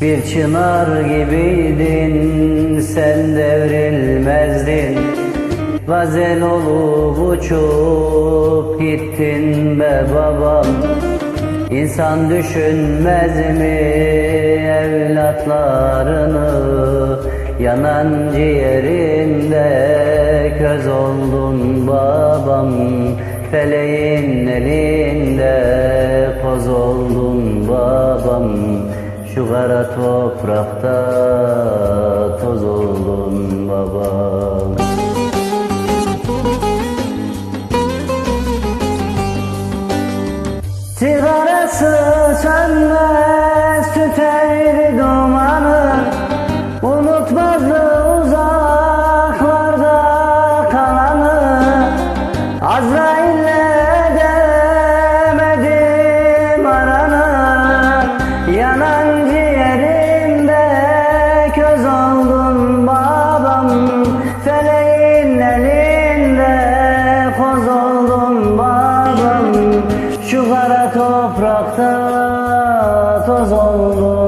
Bir çınar gibiydin sen devrilmezdin. Gazel olup uçup gittin be babam. İnsan düşünmez mi evlatlarını? Yanan ciğerinde köz oldun babam. Feleğin elinde koz oldun babam Şu kara toprakta toz oldun babam Sigarası sönmez tüter dumanı. Unutmazdı uzaklarda kalanı. Azrail'le demedim toz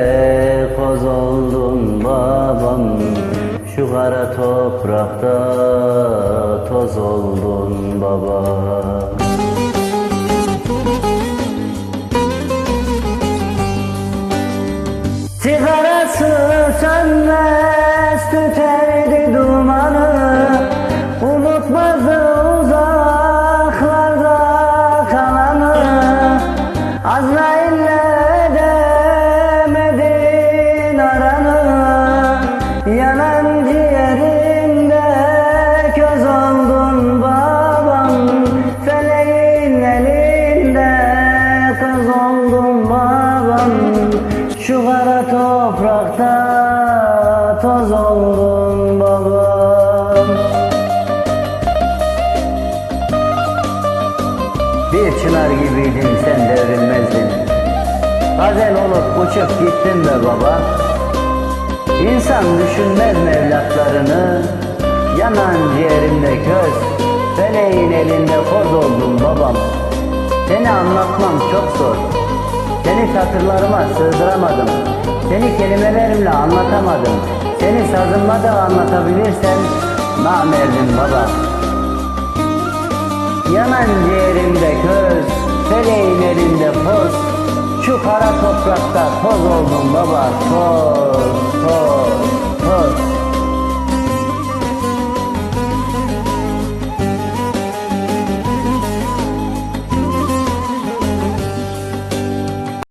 şu kara toprakta toz oldun baba. Sigarası sönmez kara toprakta toz oldun babam. Bir çınar gibiydin sen devrilmezdin Gazel olup uçup gittin be baba. İnsan düşünmez evlatlarını Yanan ciğerimde köz Feleğin elinde koz oldum babam. Seni anlatmam çok zor Seni satırlarıma sığdıramadım. Seni kelimelerimle anlatamadım. Seni sazımla da anlatabilirsem Namerdim baba. Yanan ciğerimde köz Feleğin elinde poz. Şu kara toprakta toz oldum baba Toz toz